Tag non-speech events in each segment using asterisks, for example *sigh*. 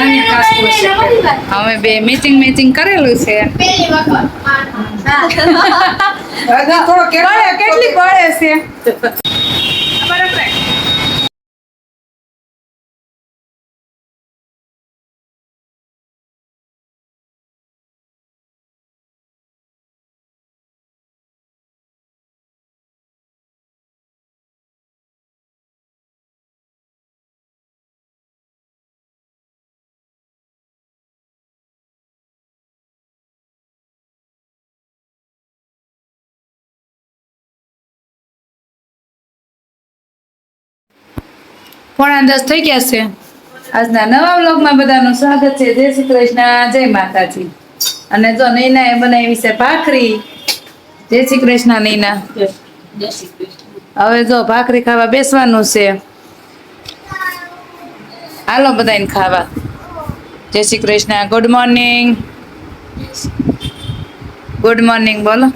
જાણ્યા કાસ્કો છે અમે બે મેચિંગ મેચિંગ કરેલું છે. પહેલી વખત. *laughs* કેટલી પડે છે? પોણા દસ થઈ ગયા છે. આજના નવા વ્લોગમાં બધાનું સ્વાગત છે. જય શ્રી કૃષ્ણ, જય માતાજી. અને જો નૈના એ બનાવી છે ભાખરી. જય શ્રી કૃષ્ણ, નૈના. હવે જો ભાખરી ખાવા બેસવાનું છે. હાલો બધાને ખાવા. જય Shri Krishna, good morning. Good morning બોલો.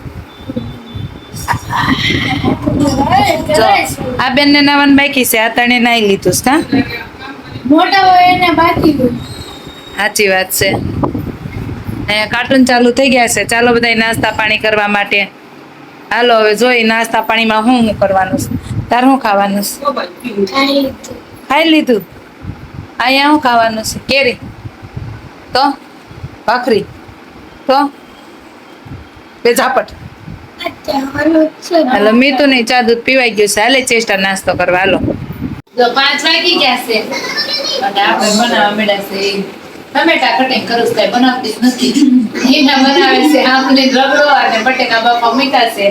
જો આ બેનને નાવાનું બાકી છે આ તણે નાઈ લીધું છે મોટા હોય એને બાકી સાચી વાત છે. અહીંયા કાર્ટૂન ચાલુ થઈ ગયા છે. ચાલો બધા નાસ્તા પાણી કરવા માટે. હાલો હવે જોઈ નાસ્તા પાણીમાં હું હું કરવાનું છે? તાર શું ખાવાનું છે? ખાઈ લીધું. અહીંયા શું ખાવાનું છે? કેરી. તો? ભાખરી. તો? બે ઝાપટ. હાલો મીતું ને ચા દૂધ પીવાઈ ગયું છે. હાલે ચેસ્ટા નાસ્તો કરવા. હાલો. તો પાંચ વાગી ગયા છે. આપણે બનાવવા મળ્યા ટમેટા કટિંગ કરું છું બનાવતી નથી. એના બનાવે છે આંબલી રગડો અને બટેકા બાપા મીઠા છે.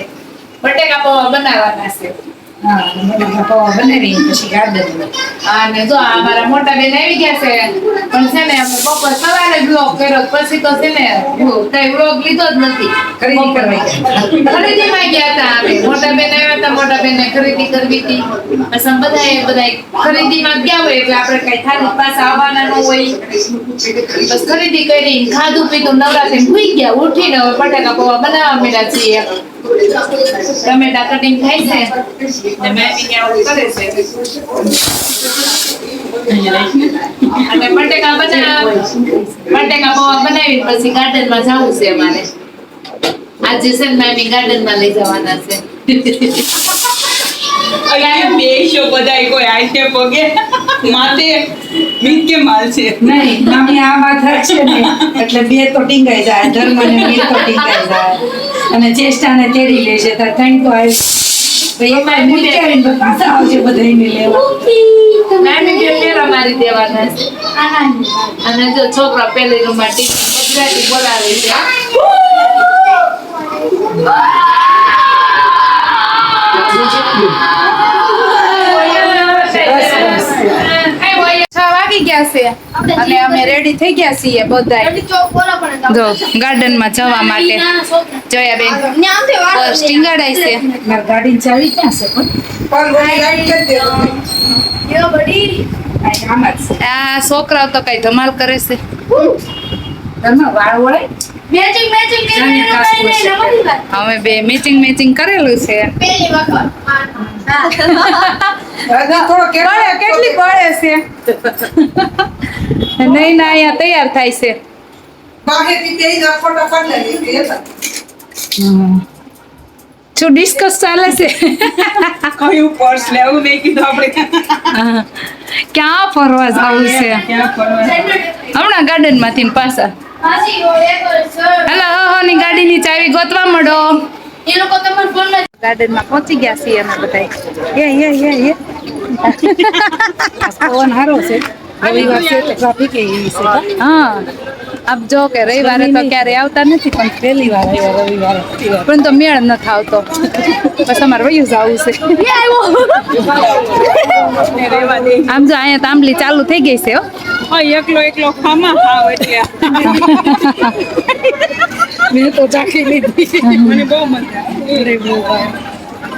બટેકા પૌવા બનાવવાના છે. બનાવી પછી ગાર્ડન અને જો આ મોટા બેન આવી ગયા છે પણ છે ને અમે બપોર સવારે બ્લોગ કર્યો પછી તો છે ને કઈ બ્લોગ લીધો જ નથી. ખરીદી કરવા ગયા. ખરીદીમાં ગયા હતા અમે. મોટા બેન આવ્યા હતા મોટા બેનને ખરીદી કરવી હતી. પછી આમ બધાએ બધા ખરીદી માં ગયા હોય એટલે આપણે કઈ થાળી પાસે આવવાના ન હોય. બસ ખરીદી કરી ખાધું પીધું નવરાત્રી ભૂઈ ગયા ઉઠીને હવે બટાકા પૌવા બનાવવા મળ્યા છીએ. ટમેટા કટિંગ થાય છે? ને મેમી આવું કરે છે. અને બટેકા બનાવ બટેકા પૌવા બનાવી પછી ગાર્ડનમાં જવું છે અમારે. આજે છે ને મેમી ગાર્ડનમાં લઈ જવાના છે. અહીંયા બેસો બધાય કોઈ આશે પગે. માથે મીત કે માલ છે? નહીં મામી આ માથા છે ને. એટલે બે તો ટીંગાઈ જાય ધર્મ ને બે તો ટીંગાઈ જાય. અને ચેષ્ટાને તેડી લે છે તાર થેન્ક તો આઈ તો તો પાછા આવશે બધાયને લેવા. મેમી કે ફેરા મારી દેવાના અને જો છોકરા પહેલી રૂમમાં ગુજરાતી બોલાવે છે. છ છે. અને અમે રેડી થઈ ગયા છીએ બધા જો ગાર્ડનમાં જવા માટે. જયા બેન. ટીંગાડાય છે. ગાડી ચાવી ક્યાં છે પણ? આ છોકરાઓ તો કઈ ધમાલ કરે છે. અમે બે મેચિંગ મેચિંગ કરેલું છે. કેટલી બળે છે? નહીં ના અહીંયા તૈયાર થાય છે. શું ડિસ્કસ ચાલે છે. કયું પર્સ લેવું નહીં કીધું આપણે. ક્યાં ફરવા જવું છે? હમણાં ગાર્ડનમાંથી પાછા. હેલો ની ગાડીની ચાવી ગોતવા મળો. એ લોકો તમારા ફોનમાં ગાર્ડનમાં પહોંચી ગયા છીએ અમે બધા યે યે યે યે પવન હારો છે. રવિવાર છે તો ટ્રાફિક એવી છે. હા. આપ જો કે રવિવારે તો ક્યારે આવતા નથી પણ પહેલી વાર આવ્યો રવિવારે. પણ તો મેળ ન આવતો બસ અમારે વયું જવું છે. આમ જો અહીંયા તાંબલી ચાલુ થઈ ગઈ છે હો. હા એકલો એકલો ખામા ખાવ એટલે. *laughs* મેં તો ચાખી લીધી મને બહુ મજા આવે અરે બહુ ભાઈ.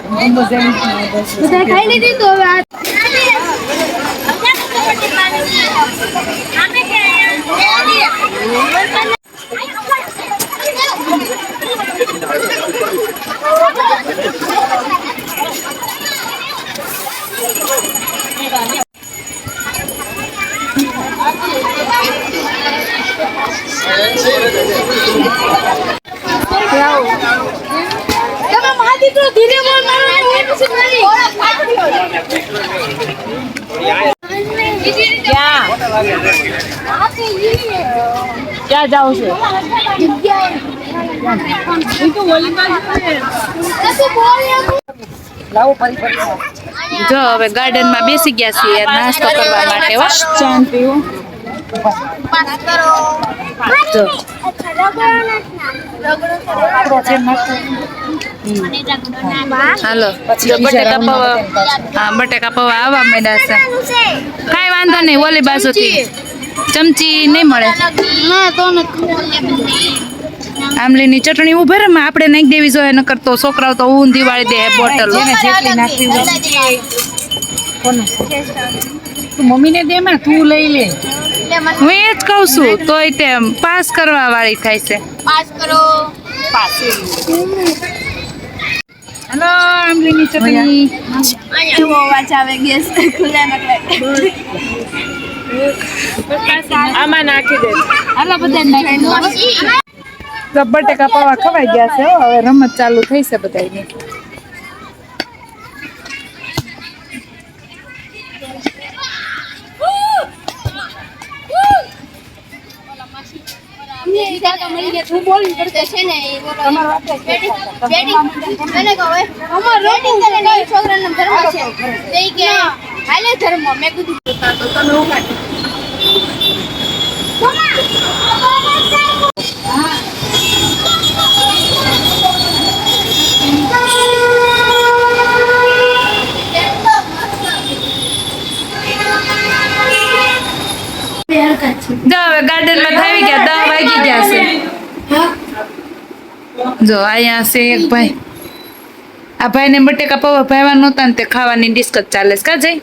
બહુ મજા આવી બસ. બધા ખાઈ લીધી તો હવે આ આ ક્યાં જાવ છો જો હવે ગાર્ડનમાં બેસી ગયા છીએ, નાસ્તો કરવા માટે ચાંદ પીવું હાલો. બટેકા પૌવા. હા બટેકા પૌવા આવવા માંડ્યા છે. કાંઈ વાંધો નહીં ઓલી બાજુથી ચમચી નહીં મળે. ના આમલીની ચટણી ઉભે રે આપણે નાખી દેવી જોઈએ નકર તો છોકરાઓ તો ઊંધી વાળી દે બોટલ જેટલી નાખવી હોય. મમ્મીને દે માં તું લઈ લે. હું એ જ કહું છું તોય તેમ પાસ કરવા વાળી થાય છે. પાસ કરો. હલો આમલીની ચટણી. અહીંયા અવાજ આવે ગેસ ખુલ્લા નકલે આમાં નાખી દે. હાલો બધા નાખી દો. બટેકા પાવા ખવાઈ ગયા છે હવે રમત ચાલુ થઈ છે બધાની વિચાર તો મળી ગયા તું બોલી. કરતે છે. ને તમારો બેટી બેટી મને કહે અમાર રોટી કરે ને છોકરાનો ધર્મ છે. તે કે હાલે ધર્મ મેં કીધું. તો તમે હું કાઢ જો હવે ગાર્ડનમાં થાવી ગયા દસ વાગી ગયા છે જો અહીંયા છે એક ભાઈ આ ભાઈ ને બટેકા પૌવા ભાઈવા નહોતા ને તે ખાવાની ડિસ્કસ ચાલે છે કા જઈ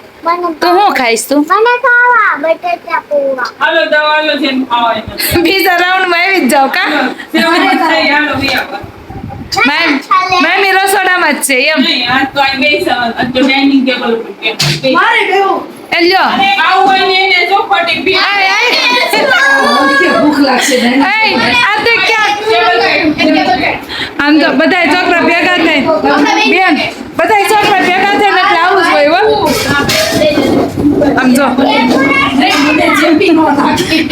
તો હું ખાઈશ તું મને ખાવા બટેટા પૂવા હાલો દવા હાલો છે ખાવા બીજા રાઉન્ડમાં આવી જ જાવ કા હાલો બી આવા મેમ મેમી રસોડામાં જ છે એમ નહીં આજ તો આ બેસ આજ તો ડાઇનિંગ ટેબલ ઉપર બેસ મારે બેવું એ લ્યો આવું હોય ને એને ચોખવટી બી આય આય કે ભૂખ લાગશે ને આય આ તો ક્યાં ટેબલ પર આમ તો બધાય છોકરા ભેગા થાય. બેન, બધાય છોકરા ભેગા થાય એટલે આવું જ હોય આમ જો.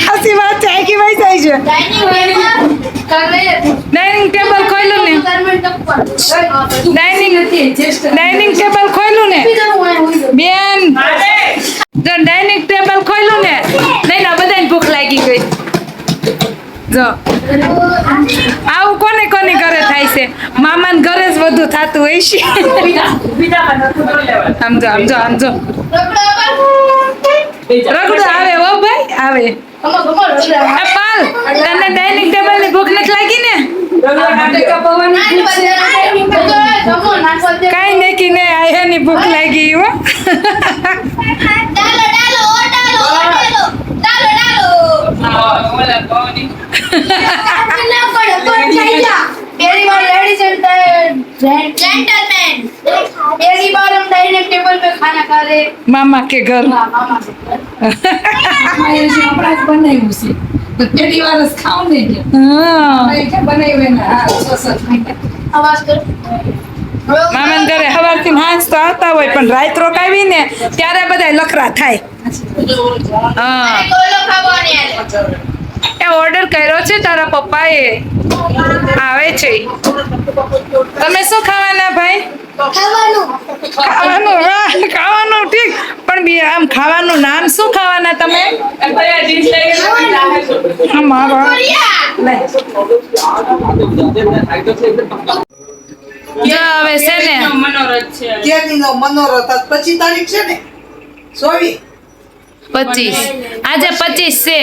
હાસી વાત છે, આખી ભાઈ થાય છે. ડાઇનિંગ ટેબલ ખોલ્યું ને. ડાઇનિંગ ડાઇનિંગ ટેબલ ખોલ્યું ને. બેન. જો ડાઇનિંગ ટેબલ ખોલ્યું ને. નહીં, ના બધાને ભૂખ લાગી ગઈ. જો. આવું કોને કોને ઘરે થાય છે? મામાને ઘરે જ બધું થતું હોય છે. સમજો સમજો આમ જો આમ જો રગડું આવે ઓ ભાઈ, આવે. પાલ, તને ડાઇનિંગ ટેબલની ભૂખ નથી લાગી ને? કાઈ નકી ને એની ભૂખ લાગી હો. મામા કે ઘર? મામાન ઘરે હવારથી હાંસ તો આવતા હોય પણ રાત રોકાવી ને ત્યારે બધા લખરા થાય. એ ઓર્ડર કર્યો છે તારા પપ્પાએ. આવે છે. તમે શું ખાવાના ભાઈ? ખાવાનું. ખાવાનું વાહ, ખાવાનું ઠીક. પણ બી આમ ખાવાનું નામ શું ખાવાના તમે? કયા હવે છે ને? મનોરથ છે. કેરીનો મનોરથ આજ તારીખ છે ને? સોવી. પચીસ. આજે પચીસ છે.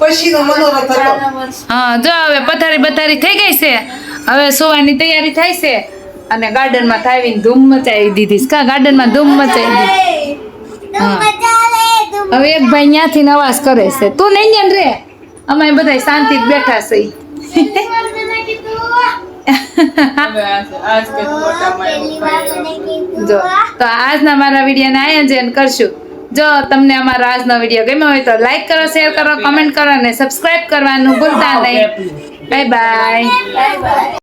પછીનો મનોરથ હતો. હા જો હવે પથારી બથારી થઈ ગઈ છે. હવે સુવાની તૈયારી થાય છે. અને ગાર્ડનમાં થાવીને ધૂમ મચાવી દીધી. કા ગાર્ડનમાં ધૂમ મચાવી દીધી? હા. હવે એક ભાઈ ત્યાંથી અવાજ કરે છે. તું નહીં ને રે? અમે બધા શાંતિ બેઠા છે. જો તો આજના મારા વિડીયોને અહીંયા જ end કરશું. જો તમને અમારો આજનો વીડિયો ગમ્યો હોય તો લાઈક કરો શેર કરો કમેન્ટ કરો અને સબસ્ક્રાઇબ કરવાનું ભૂલતા નહીં. Bye bye